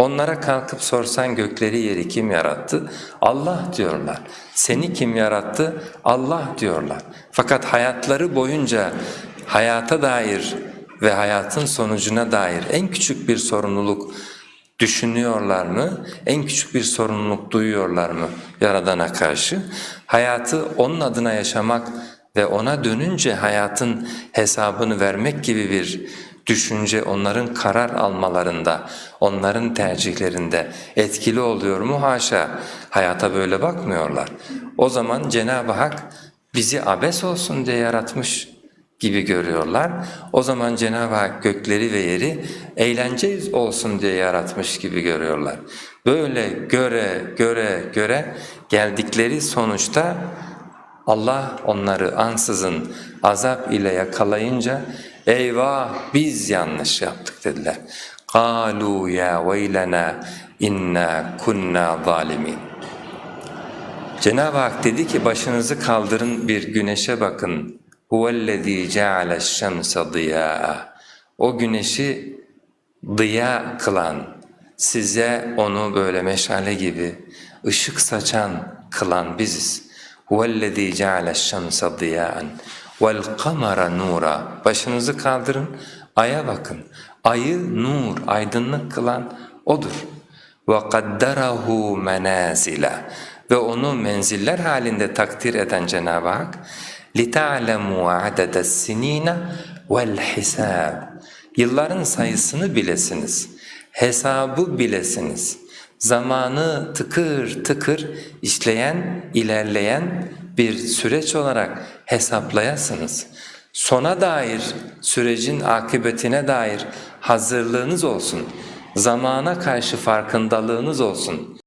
Onlara kalkıp sorsan gökleri yeri kim yarattı? Allah diyorlar. Seni kim yarattı? Allah diyorlar. Fakat hayatları boyunca hayata dair ve hayatın sonucuna dair en küçük bir sorumluluk düşünüyorlar mı? En küçük bir sorumluluk duyuyorlar mı Yaradan'a karşı? Hayatı onun adına yaşamak ve ona dönünce hayatın hesabını vermek gibi bir düşünce onların karar almalarında, onların tercihlerinde etkili oluyor mu? Haşa, hayata böyle bakmıyorlar. O zaman Cenab-ı Hak bizi abes olsun diye yaratmış gibi görüyorlar. O zaman Cenab-ı Hak gökleri ve yeri eğlence olsun diye yaratmış gibi görüyorlar. Böyle göre göre göre geldikleri sonuçta Allah onları ansızın azap ile yakalayınca eyvah biz yanlış yaptık dediler. قَالُوا يَا وَيْلَنَا اِنَّا كُنَّا ظَالِمِينَ Cenab-ı Hak dedi ki başınızı kaldırın bir güneşe bakın. هُوَالَّذ۪ي جَعَلَ الشَّمْسَ ضِيَاءً O güneşi dıya kılan, size onu böyle meşale gibi ışık saçan kılan biziz. هُوَالَّذ۪ي جَعَلَ الشَّمْسَ ضِيَاءً وَالْقَمَرَ نُورًا Başınızı kaldırın, aya bakın. Ayı nur, aydınlık kılan O'dur. وَقَدَّرَهُ مَنَازِلًا Ve onu menziller halinde takdir eden Cenab-ı Hak لِتَعْلَمُوا عَدَدَ السِّن۪ينَ وَالْحِسَابِ Yılların sayısını bilesiniz, hesabı bilesiniz. Zamanı tıkır tıkır işleyen, ilerleyen bir süreç olarak hesaplayasınız. Sona dair, sürecin akıbetine dair hazırlığınız olsun. Zamana karşı farkındalığınız olsun.